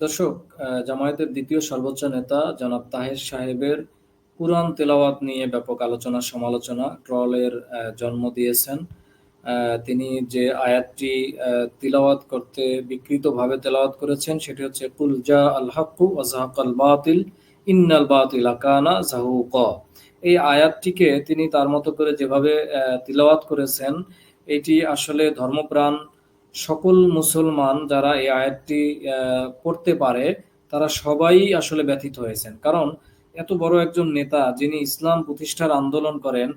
দর্শক জামায়াতের দ্বিতীয় সর্বোচ্চ নেতা জনাব তাহের সাহেবের কুরআন তেলাওয়াত নিয়ে ব্যাপক আলোচনা, সমালোচনা, ট্রলের জন্ম দিয়েছেন। তিনি যে আয়াতটি তিলাওয়াত করতে বিকৃতভাবে তেলাওয়াত করেছেন, সেটি হচ্ছে, কুল জা আল হাক্কু ওয়া জাহাকাল বাতিল, ইন্নাল বাতিলা কানা জাহুক এই আয়াতটিকে তিনি তার মতো করে যেভাবে তিলাওয়াত করেছেন, এটি আসলে ধর্মপ্রাণ সকল মুসলমান যারা এই আয়াতটি পড়তে পারে, তারা সবাই আসলে ব্যথিত হয়েছেন। কারণ এত বড় একজন নেতা যিনি ইসলাম প্রতিষ্ঠার আন্দোলন করেন,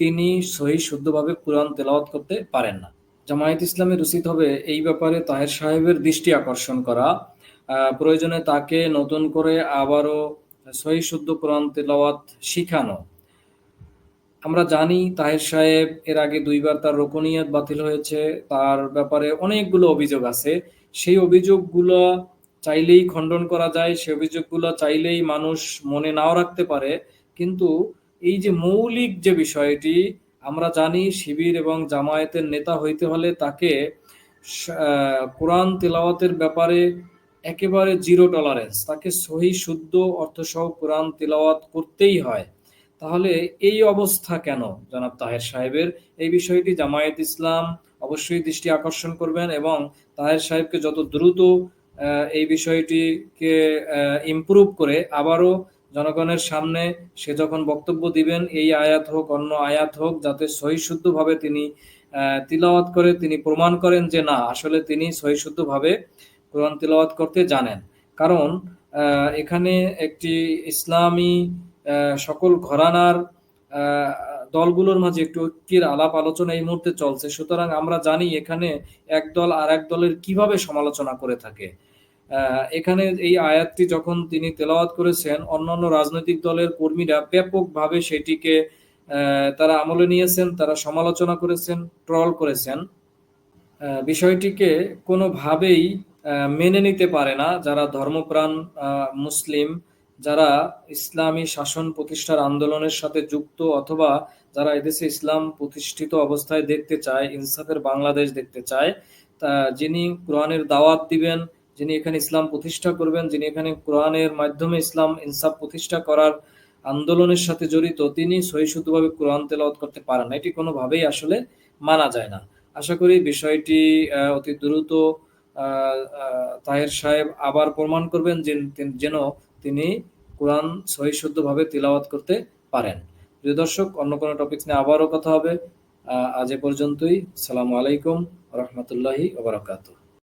তিনি সহি শুদ্ধভাবে কোরআন তেলাওয়াত করতে পারেন না। জামায়াত ইসলামের উচিত হবে এই ব্যাপারে তাহের সাহেবের দৃষ্টি আকর্ষণ করা। প্রয়োজনে তাকে নতুন করে আবারও সহি শুদ্ধ কোরআন তেলাওয়াত শিখানো। আমরা জানি তাহের সাহেব এর আগে দুইবার তার রোকনিয়ত বাতিল হয়েছে। তার ব্যাপারে অনেকগুলো অভিযোগ আছে। সেই অভিযোগগুলো চাইলেই খণ্ডন করা যায়, সেই অভিযোগগুলো চাইলেই মানুষ মনে নাও রাখতে পারে। কিন্তু এই যে মৌলিক যে বিষয়টি, আমরা জানি শিবির এবং জামায়াতের নেতা হইতে হলে তাকে কোরআন তেলাওয়াতের ব্যাপারে একেবারে জিরো টলারেন্স, তাকে সহি শুদ্ধ অর্থসহ কোরআন তেলাওয়াত করতেই হয়। তাহলে এই অবস্থা কেন? জনাব তাহের সাহেবের এই বিষয়টি জামায়াত ইসলাম অবশ্যই দৃষ্টি আকর্ষণ করবেন এবং তাহের সাহেবকে যত দ্রুত এই বিষয়টিকে ইমপ্রুভ করে আবারও জনগণের সামনে সে যখন বক্তব্য দিবেন, এই আয়াত হোক, অন্য আয়াত হোক, যাতে সহিশুদ্ধভাবে তিনি তিলাওয়াত করে, তিনি প্রমাণ করেন যে না, আসলে তিনি সহিশুদ্ধভাবে কোরআন তিলাওয়াত করতে জানেন। কারণ এখানে একটি ইসলামী সকল ঘরানার দলগুলোর মাঝে একটু ঐক্যের আলাপ আলোচনা এই মুহূর্তে চলছে। সুতরাং আমরা জানি এখানে এক দল আর এক দলের কীভাবে সমালোচনা করে থাকে। এখানে এই আয়াতটি যখন তিনি তেলাওয়াত করেছেন, অন্যান্য রাজনৈতিক দলের কর্মীরা ব্যাপকভাবে সেটিকে তারা আমলে নিয়েছেন, তারা সমালোচনা করেছেন, ট্রল করেছেন। বিষয়টিকে কোনোভাবেই মেনে নিতে পারে না যারা ধর্মপ্রাণ মুসলিম যারা ইসলামী শাসন প্রতিষ্ঠার আন্দোলনের সাথে যুক্ত অথবা যারা এদেশে ইসলাম প্রতিষ্ঠিত অবস্থায় দেখতে চায়, ইনসাফের বাংলাদেশ দেখতে চায়, তা যিনি কোরআনের দাওয়াত দিবেন, যিনি এখানে ইসলাম প্রতিষ্ঠা করবেন, যিনি এখানে কোরআনের মাধ্যমে ইসলাম ইনসাফ প্রতিষ্ঠা করার আন্দোলনের সাথে জড়িত, তিনি সহিশুদ্ধভাবে কোরআন তেলাওয়াত করতে পারেন এটি কোনোভাবেই আসলে মানা যায় না। আশা করি বিষয়টি অতি দ্রুত তাহের সাহেব আবার প্রমাণ করবেন যেন তিনি কোরআন সহিশুদ্ধভাবে তিলাওয়াত করতে পারেন। প্রিয় দর্শক, অন্য কোনো টপিক নিয়ে আবারও কথা হবে। আজ এ পর্যন্তই। সালামু আলাইকুম রহমতুল্লাহি ওবরাকাতুহ